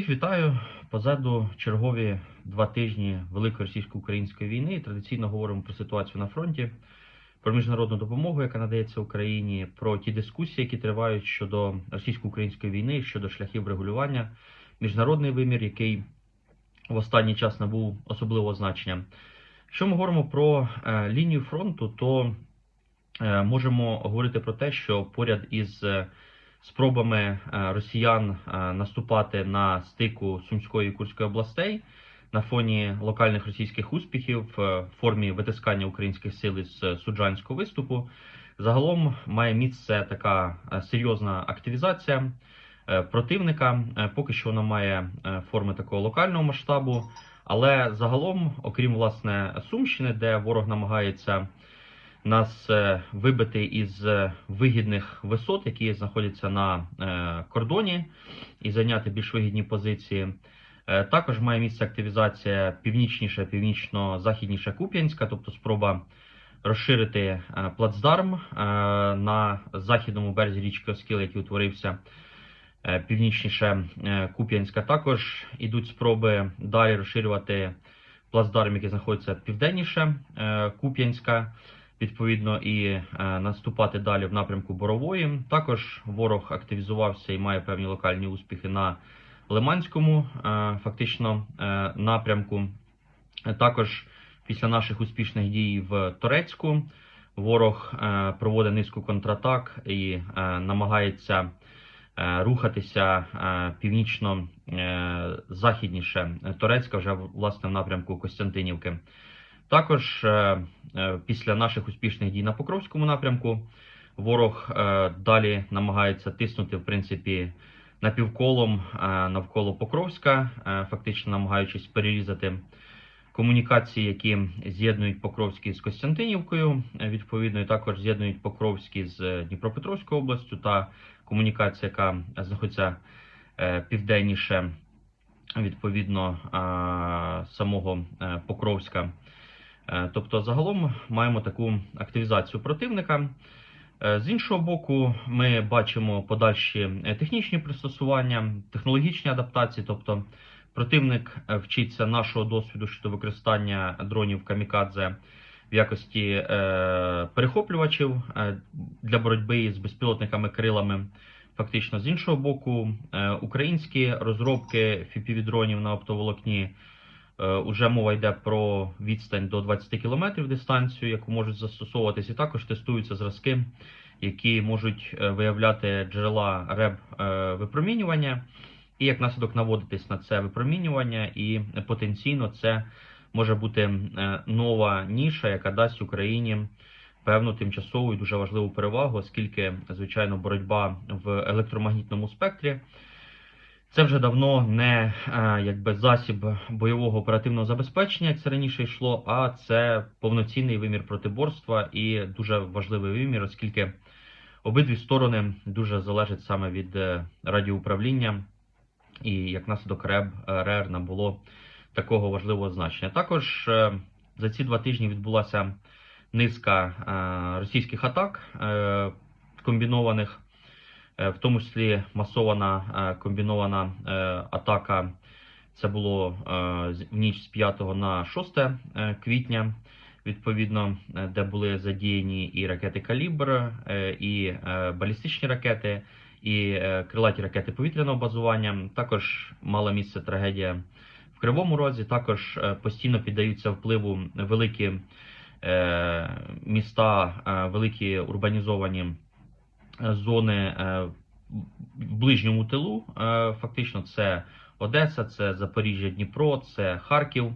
Всіх вітаю. Позаду чергові два тижні Великої російсько-української війни. Традиційно говоримо про ситуацію на фронті, про міжнародну допомогу, яка надається Україні, про ті дискусії, які тривають щодо російсько-української війни, щодо шляхів регулювання, міжнародний вимір, який в останній час набув особливого значення. Якщо ми говоримо про е, лінію фронту, то е, можемо говорити про те, що поряд із е, спробами е, росіян е, наступати на стику Сумської і Курської областей на фоні локальних російських успіхів е, в формі витискання українських сил е, суджанського виступу, загалом має місце така серйозна активізація противника. Поки що вона має форми такого локального масштабу. Але загалом, окрім власне Сумщини, де ворог намагається нас е, вибити із е, вигідних висот, які знаходяться на е, кордоні, і зайняти більш вигідні позиції. Також має місце активізація північніша, північно-західніша Куп'янська, тобто спроба розширити плацдарм на західному березі річки Оскіл, який утворився північніше Куп'янська. Також ідуть спроби далі розширювати плацдарм, який знаходиться південніше Куп'янська відповідно і е, наступати далі в напрямку Борової. Також ворог активізувався і має певні локальні успіхи на Лиманському, е, фактично е, напрямку. Також після наших успішних дій в Торецьку ворог проводить низку контратак і намагається рухатися північно західніше Торецька, вже власне в напрямку Костянтинівки. Також е, е, після наших успішних дій на Покровському напрямку ворог е, далі намагається тиснути, в принципі, напівколом навколо Покровська, фактично намагаючись перерізати комунікації, які з'єднують Покровський з Костянтинівкою, відповідно, і також з'єднують Покровський з Дніпропетровською областю та комунікація, яка знаходиться південніше відповідно самого Покровська. Е, Тобто, загалом маємо таку активізацію противника. Е, З іншого боку, ми бачимо подальші е, технічні пристосування, технологічні адаптації. Тобто, противник вчиться нашого досвіду щодо використання дронів камікадзе в якості перехоплювачів для боротьби з безпілотниками крилами. Фактично, з іншого боку, українські розробки FPV-дронів на оптоволокні Уже мова йде про відстань до 20 км дистанцію, яку можуть застосовуватись, і також тестуються зразки, які можуть е, виявляти джерела РЕБ е, випромінювання, і як наслідок наводитись на це випромінювання, і потенційно це може бути е, нова ніша, яка дасть Україні певну тимчасову і дуже важливу перевагу, оскільки, звичайно, боротьба в електромагнітному спектрі. Це вже давно не е, якби засіб бойового оперативного забезпечення, як це раніше йшло, а це повноцінний вимір протиборства і дуже важливий вимір, оскільки обидві сторони дуже залежать саме від е, радіоуправління, і як наслідок РЕБ е, РЕР набуло такого важливого значення. Також за ці два тижні відбулася низка російських атак комбінованих. Е, в тому числі масована е, комбінована е, атака. Це було в ніч з 5 на 6 е, квітня, відповідно, де були задіяні і ракети Калібр, і балістичні ракети, і крилаті ракети повітряного базування. Також мала місце трагедія в Кривому Розі. Також постійно піддаються впливу великі міста, великі урбанізовані зони е, в ближньому тилу. Е, Фактично, це Одеса, це Запоріжжя, Дніпро, це Харків.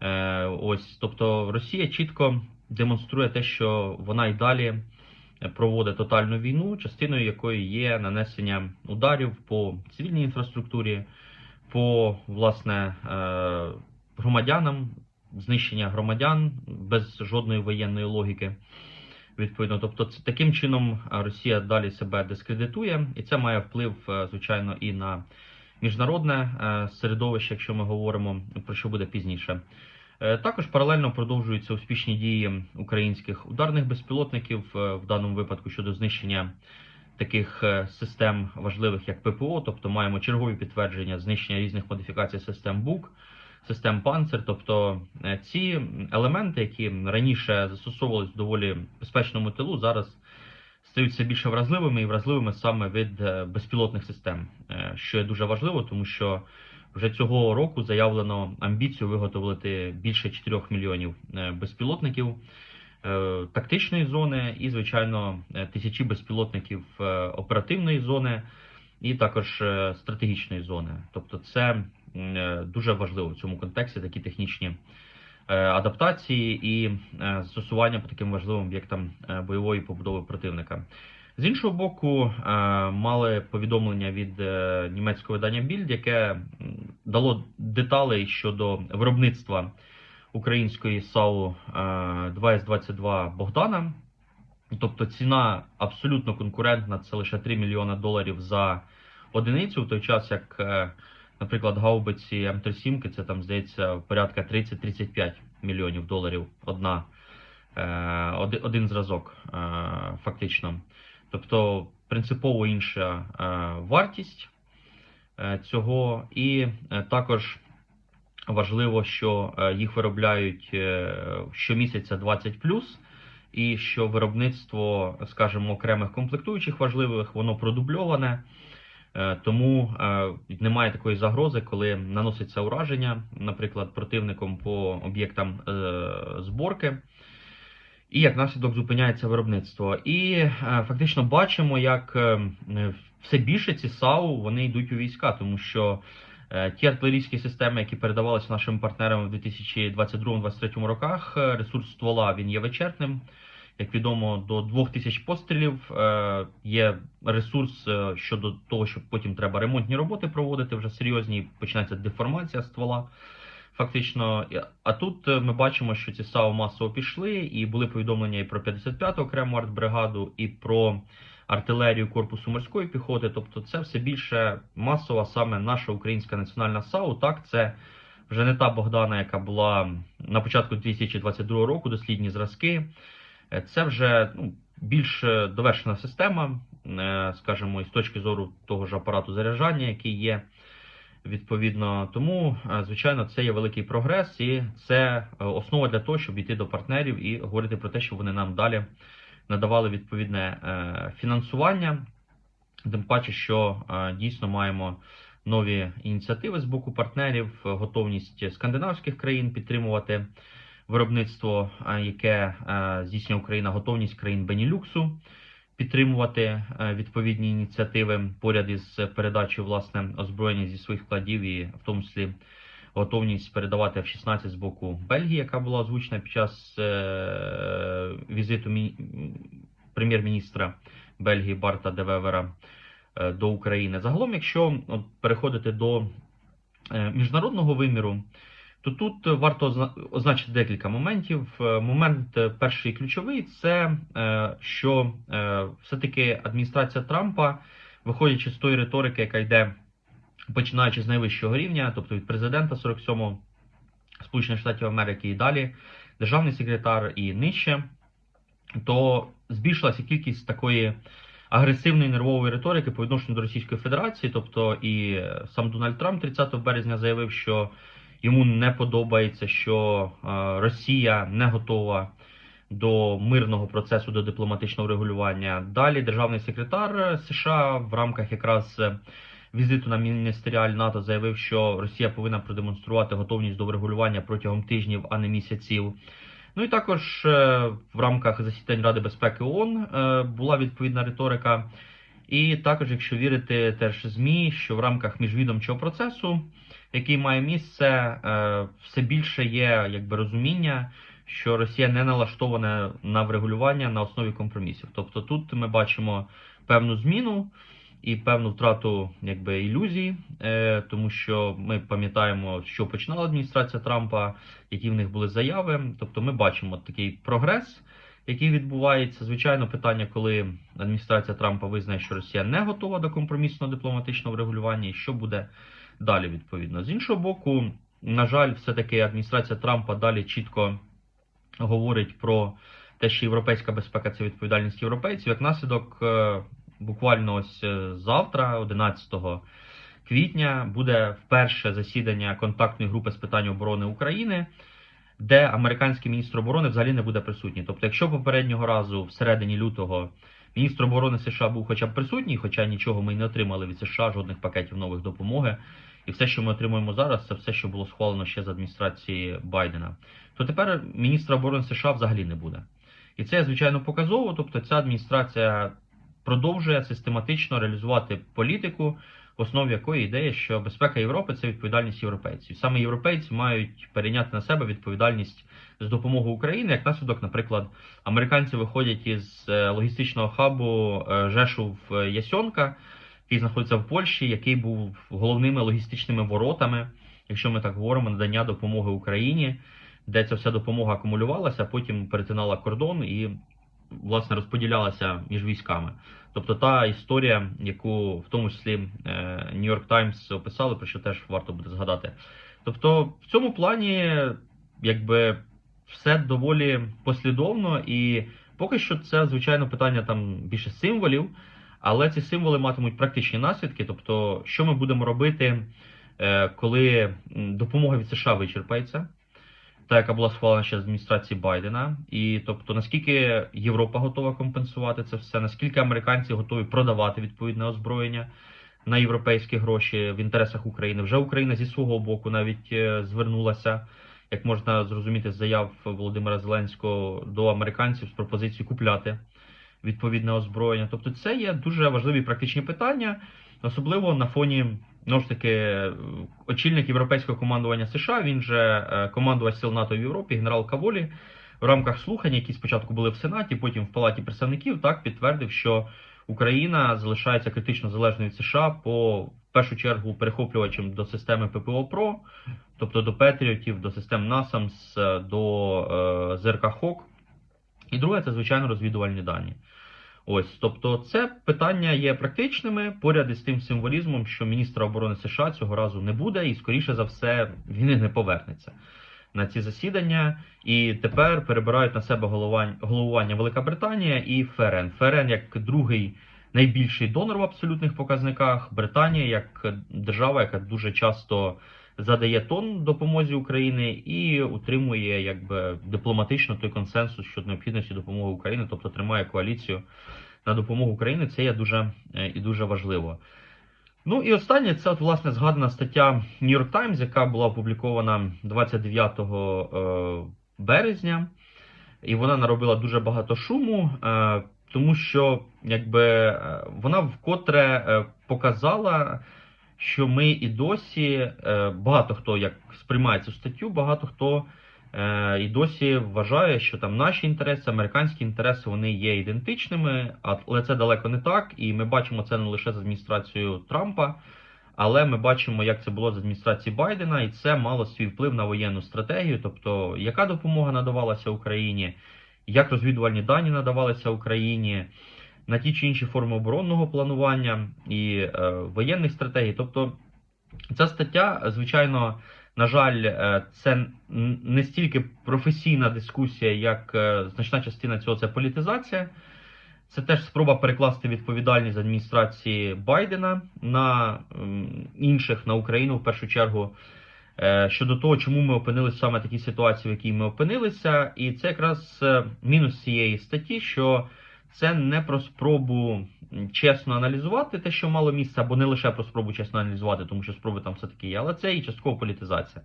Е, Ось, тобто, Росія чітко демонструє те, що вона й далі проводить тотальну війну, частиною якої є нанесення ударів по цивільній інфраструктурі, по власне громадянам, знищення громадян без жодної воєнної логіки. Відповідно, тобто, таким чином е, Росія далі себе дискредитує, і це має вплив, е, звичайно, і на міжнародне е, середовище, якщо ми говоримо про що буде пізніше. Також паралельно продовжуються успішні дії українських ударних безпілотників, в даному випадку щодо знищення таких систем важливих, як ППО, тобто маємо чергові підтвердження знищення різних модифікацій систем БУК, систем Панцер. Тобто е, ці елементи, які раніше застосовувалися в доволі безпечному тилу, зараз стають все більше вразливими і вразливими саме від е, безпілотних систем, е, що є дуже важливо, тому що вже цього року заявлено амбіцію виготовити більше 4 мільйонів безпілотників тактичної зони і, звичайно, тисячі безпілотників оперативної зони і також стратегічної зони. Тобто, це дуже важливо в цьому контексті такі технічні е, адаптації і е, застосування по таким важливим об'єктам е, бойової побудови противника. З іншого боку, е, мали повідомлення від е, німецького видання Більд, яке дало деталей щодо виробництва української САУ е, 2С-22 Богдана. Тобто ціна абсолютно конкурентна, це лише 3 мільйона доларів за одиницю, в той час як, е, наприклад, гаубиці М37, це там здається порядка 30-35 мільйонів доларів одна, е, один зразок, е, фактично. Тобто принципово інша е, вартість цього, і також важливо, що їх виробляють щомісяця 20 і що виробництво, скажімо, окремих комплектуючих важливих, воно продубльоване. Е, Тому е, немає такої загрози, коли наноситься ураження, наприклад, противником по об'єктам е, зборки, і як наслідок зупиняється виробництво. І фактично бачимо, як все більше ці САУ вони йдуть у війська, тому що ті артилерійські системи, які передавалися нашим партнерам в 2022-2023 роках, ресурс ствола він є вичерпним. Як відомо, до 2000 пострілів е, є ресурс е, щодо того, що потім треба ремонтні роботи проводити вже серйозні, починається деформація ствола. Фактично, а тут е, ми бачимо, що ці САУ масово пішли, і були повідомлення і про 55-ту окрему артбригаду, і про артилерію корпусу морської піхоти. Тобто, це все більше масова саме наша українська національна САУ. Так, це вже не та Богдана, яка була на початку 2022 року, дослідні зразки. Е, Це вже ну, більш е, довершена система, е, скажімо, і з точки зору того ж апарату заряджання, який є. Відповідно, тому, звичайно, це є великий прогрес, і це основа для того, щоб йти до партнерів і говорити про те, що вони нам далі надавали відповідне фінансування. Тим паче, що дійсно маємо нові ініціативи з боку партнерів, готовність скандинавських країн підтримувати виробництво, е, яке е, здійснює Україна, готовність країн Бенілюксу підтримувати е, відповідні ініціативи поряд із передачею власне озброєння зі своїх складів, і в тому числі готовність передавати F-16 з боку Бельгії, яка була озвучена під час візиту мі- прем'єр-міністра Бельгії Барта Девевера до України. Загалом, якщо переходити до міжнародного виміру, то тут варто озна- означити декілька моментів. Е, Момент е, перший ключовий це е, що все-таки адміністрація Трампа, виходячи з тої риторики, яка йде починаючи з найвищого рівня, тобто від президента 47-го Сполучених Штатів Америки і далі, державний секретар і нижче, то збільшилася кількість такої агресивної нервової риторики по відношенню до Російської Федерації. Тобто і сам Дональд Трамп 30 березня заявив, що йому не подобається, що е, Росія не готова до мирного процесу, до дипломатичного регулювання. Далі державний секретар США в рамках якраз е, візиту на міністеріаль НАТО заявив, що Росія повинна продемонструвати готовність до врегулювання протягом тижнів, а не місяців. Ну і також е, в рамках засідань Ради безпеки ООН е, була відповідна риторика. І також, якщо вірити теж ЗМІ, що в рамках міжвідомчого процесу, який має місце, е, все більше є якби розуміння, що Росія не налаштована на врегулювання на основі компромісів. Тобто тут ми бачимо певну зміну і певну втрату якби ілюзій, е, тому що ми пам'ятаємо, що починала адміністрація Трампа, які в них були заяви. Тобто, ми бачимо такий прогрес, який відбувається. Звичайно, питання, коли адміністрація Трампа визнає, що Росія не готова до компромісного дипломатичного врегулювання, і що буде далі відповідно. З іншого боку, на жаль, все-таки адміністрація Трампа далі чітко говорить про те, що європейська безпека це відповідальність європейців. Як наслідок, е, буквально ось е, завтра, 11 квітня, буде вперше засідання контактної групи з питань оборони України, де американський міністр оборони взагалі не буде присутній. Тобто, якщо попереднього разу всередині лютого міністр оборони США був хоча б присутній, хоча нічого ми не отримали від США, жодних пакетів нових допомоги, і все, що ми отримуємо зараз, це все, що було схвалено ще з адміністрації Байдена, то тепер міністра оборони США взагалі не буде. І це звичайно показово. Тобто, ця адміністрація продовжує систематично реалізувати політику, в основі якої ідея, що безпека Європи це відповідальність європейців. Саме європейці мають перейняти на себе відповідальність з допомогою України. Як наслідок, наприклад, американці виходять із е, логістичного хабу е, Жешув Ясьонка, який знаходиться в Польщі, який був головними логістичними воротами, якщо ми так говоримо, надання допомоги Україні, де ця вся допомога акумулювалася, потім перетинала кордон і власне розподілялася між військами. Тобто та історія, яку в тому числі New York Times описали, про що теж варто буде згадати. Тобто, в цьому плані, якби все доволі послідовно, і поки що це звичайно питання там більше символів, але ці символи матимуть практичні наслідки. Тобто, що ми будемо робити, е, коли допомога від США вичерпається та яка була схвалена ще з адміністрації Байдена, і тобто наскільки Європа готова компенсувати це все, наскільки американці готові продавати відповідне озброєння на європейські гроші в інтересах України. Вже Україна зі свого боку навіть е, звернулася, як можна зрозуміти, з заяв Володимира Зеленського до американців з пропозицією купляти відповідне озброєння. Тобто, це є дуже важливі практичні питання, особливо на фоні. Ну ж таки, очільник європейського командування США, він же е, командувач сил НАТО в Європі, генерал Каволі, в рамках слухань, які спочатку були в Сенаті, потім в Палаті представників, так підтвердив, що Україна залишається критично залежною від США по в першу чергу перехоплювачем до системи ППО ПРО, тобто до Петріотів, до систем НАСАМС, до е, ЗРК ХОК. І друге, це звичайно розвідувальні дані. Ось, тобто, це питання є практичними поряд із тим символізмом, що міністра оборони США цього разу не буде, і скоріше за все він і не повернеться на ці засідання. І тепер перебирають на себе головування Велика Британія і ФРН. ФРН як другий найбільший донор в абсолютних показниках. Британія як держава, яка дуже часто задає тон допомозі України і утримує якби дипломатично той консенсус щодо необхідності допомоги Україні, тобто тримає коаліцію на допомогу Україні. Це є дуже е, і дуже важливо. Ну і останнє це от, власне згадана стаття New York Times, яка була опублікована 29 е, березня, і вона наробила дуже багато шуму, е, тому що якби вона вкотре показала що ми і досі е, багато хто як сприймає цю статтю, багато хто е, і досі вважає, що там наші інтереси, американські інтереси вони є ідентичними, але це далеко не так. І ми бачимо це не лише з адміністрацією Трампа, але ми бачимо, як це було з адміністрації Байдена, і це мало свій вплив на воєнну стратегію, тобто яка допомога надавалася Україні, як розвідувальні дані надавалися Україні на ті чи інші форми оборонного планування і е, воєнних стратегій. Тобто ця стаття, звичайно, на жаль, е, це не стільки професійна дискусія, як е, значна частина цього це політизація. Це теж спроба перекласти відповідальність адміністрації Байдена на інших на Україну в першу чергу. Щодо того, чому ми опинилися саме в такій ситуації, в якій ми опинилися, і це якраз мінус цієї статті, що це не про спробу чесно аналізувати те, що мало місця, або не лише про спробу чесно аналізувати, тому що спроби там все-таки є, але це і часткова політизація.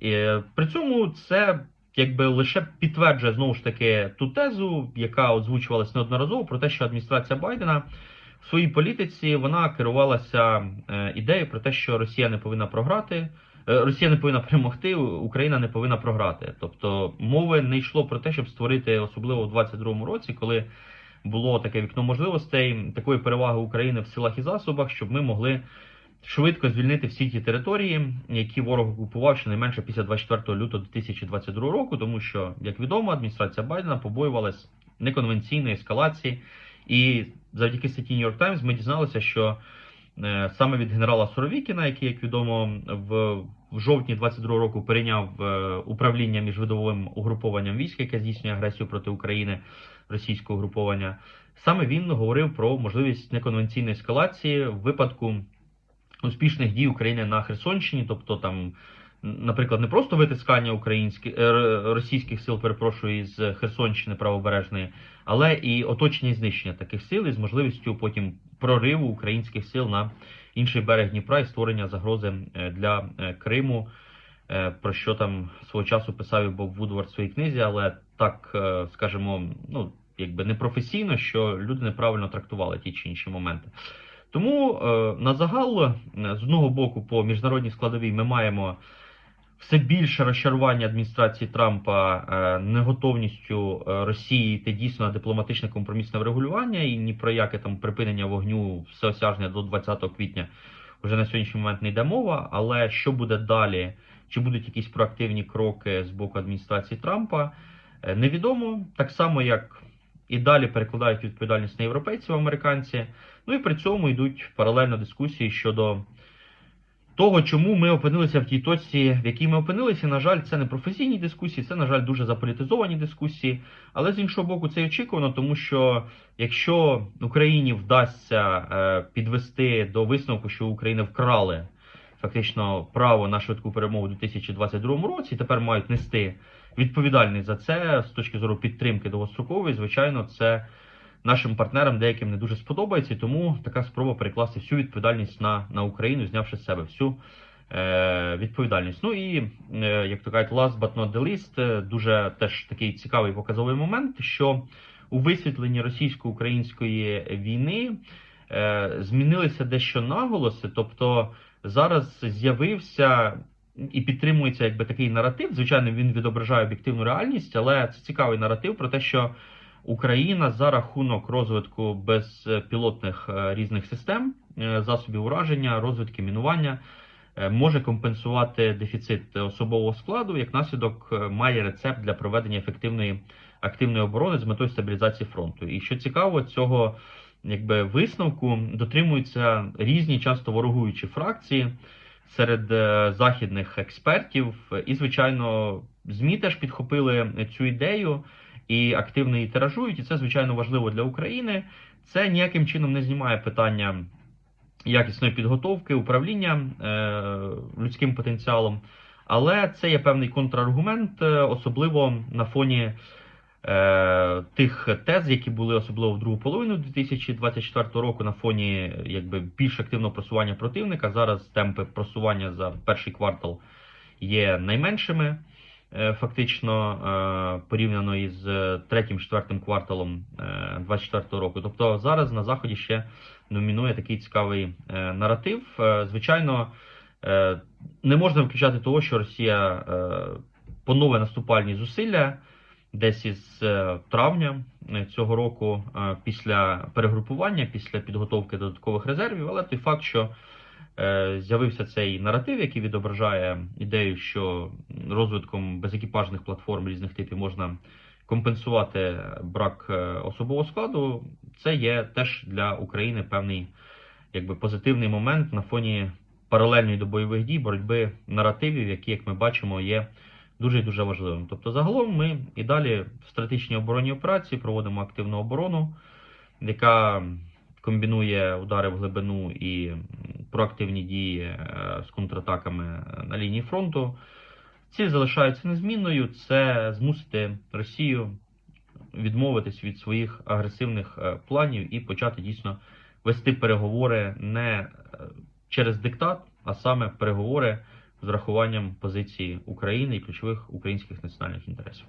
І При цьому це якби лише підтверджує знову ж таки ту тезу, яка озвучувалася неодноразово, про те, що адміністрація Байдена в своїй політиці вона керувалася е, ідеєю про те, що Росія не повинна програти. Е, Росія не повинна перемогти, Україна не повинна програти. Тобто мови не йшло про те, щоб створити, особливо у 22-му році, коли було таке вікно можливостей, такої переваги України в силах і засобах, щоб ми могли швидко звільнити всі ті території, які ворог окупував щонайменше після 24 лютого 2022 року, тому що, як відомо, адміністрація Байдена побоювалась неконвенційної ескалації, і завдяки статті New York Times ми дізналися, що е, саме від генерала Суровікіна, який, як відомо, в в жовтні 22 року перейняв е, управління міжвидовим угрупованням військ, яке здійснює агресію проти України російського груповання. Саме він говорив про можливість неконвенційної ескалації в випадку успішних дій України на Херсонщині, тобто там, наприклад, не просто витискання українських е, російських сил, перепрошую, із Херсонщини правобережної, але і оточення і знищення таких сил із можливістю потім прориву українських сил на інший берег Дніпра і створення загрози е, для е, Криму. Про що там свого часу писав і Боб Вудвард в своїй книзі, але так, скажімо, ну, якби непрофесійно, що люди неправильно трактували ті чи інші моменти. Тому е, на загал, е, з одного боку, по міжнародній складовій ми маємо все більше розчарування адміністрації Трампа е, неготовністю Росії йти дійсно на дипломатичне компромісне врегулювання і ні про яке там припинення вогню всеосяжне до 20 квітня вже на сьогоднішній момент не йде мова. Але що буде далі? Чи будуть якісь проактивні кроки з боку адміністрації Трампа? Невідомо так само, як і далі перекладають відповідальність на європейців, американці. Ну і при цьому йдуть паралельно дискусії щодо того, чому ми опинилися в тій точці, в якій ми опинилися. На жаль, це не професійні дискусії, це, на жаль, дуже заполітизовані дискусії. Але з іншого боку, це очікувано, тому що якщо Україні вдасться е, підвести до висновку, що України вкрали фактично право на швидку перемогу у 2022 році, і тепер мають нести відповідальність за це з точки зору підтримки довгострокової, звичайно, це нашим партнерам деяким не дуже сподобається, і тому така спроба перекласти всю відповідальність на, на Україну, знявши з себе всю е, відповідальність. Ну і е, як то кажуть, last but not the least, е, дуже теж такий цікавий показовий момент, що у висвітленні російсько-української війни змінилися дещо наголоси, тобто зараз з'явився і підтримується якби такий наратив. Звичайно, він відображає об'єктивну реальність, але це цікавий наратив про те, що Україна за рахунок розвитку безпілотних е, різних систем, е, засобів ураження, розвитки мінування е, може компенсувати дефіцит особового складу. Як наслідок має рецепт для проведення ефективної активної оборони з метою стабілізації фронту. І що цікаво, цього якби висновку дотримуються різні, часто ворогуючі фракції серед е, західних експертів. І, звичайно, ЗМІ теж підхопили цю ідею і активно її тиражують. І це, звичайно, важливо для України. Це ніяким чином не знімає питання якісної підготовки, управління е, людським потенціалом. Але це є певний контраргумент, е, особливо на фоні тих тез, які були особливо в другу половину 2024 року, на фоні якби більш активного просування противника. Зараз темпи просування за перший квартал є найменшими. е, Фактично е, порівняно із третім-четвертим кварталом 2024 року. Тобто зараз на заході ще домінує такий цікавий е, наратив. Е, Звичайно, е, не можна виключати того, що Росія е, понове наступальні зусилля десь із е, травня е, цього року, е, після перегрупування, після підготовки додаткових резервів, але той факт, що з'явився цей наратив, який відображає ідею, що розвитком безекіпажних платформ різних типів можна компенсувати брак особового складу, це є теж для України певний якби позитивний момент на фоні паралельної до бойових дій, боротьби наративів, які, як ми бачимо, є дуже дуже важливим. Тобто, загалом ми і далі в стратегічній оборонній операції проводимо активну оборону, яка комбінує удари в глибину і проактивні дії е, з контратаками на лінії фронту. Ціль залишається незмінною: це змусити Росію відмовитись від своїх агресивних е, планів і почати дійсно вести переговори не е, через диктат, а саме переговори з врахуванням позиції України і ключових українських національних інтересів.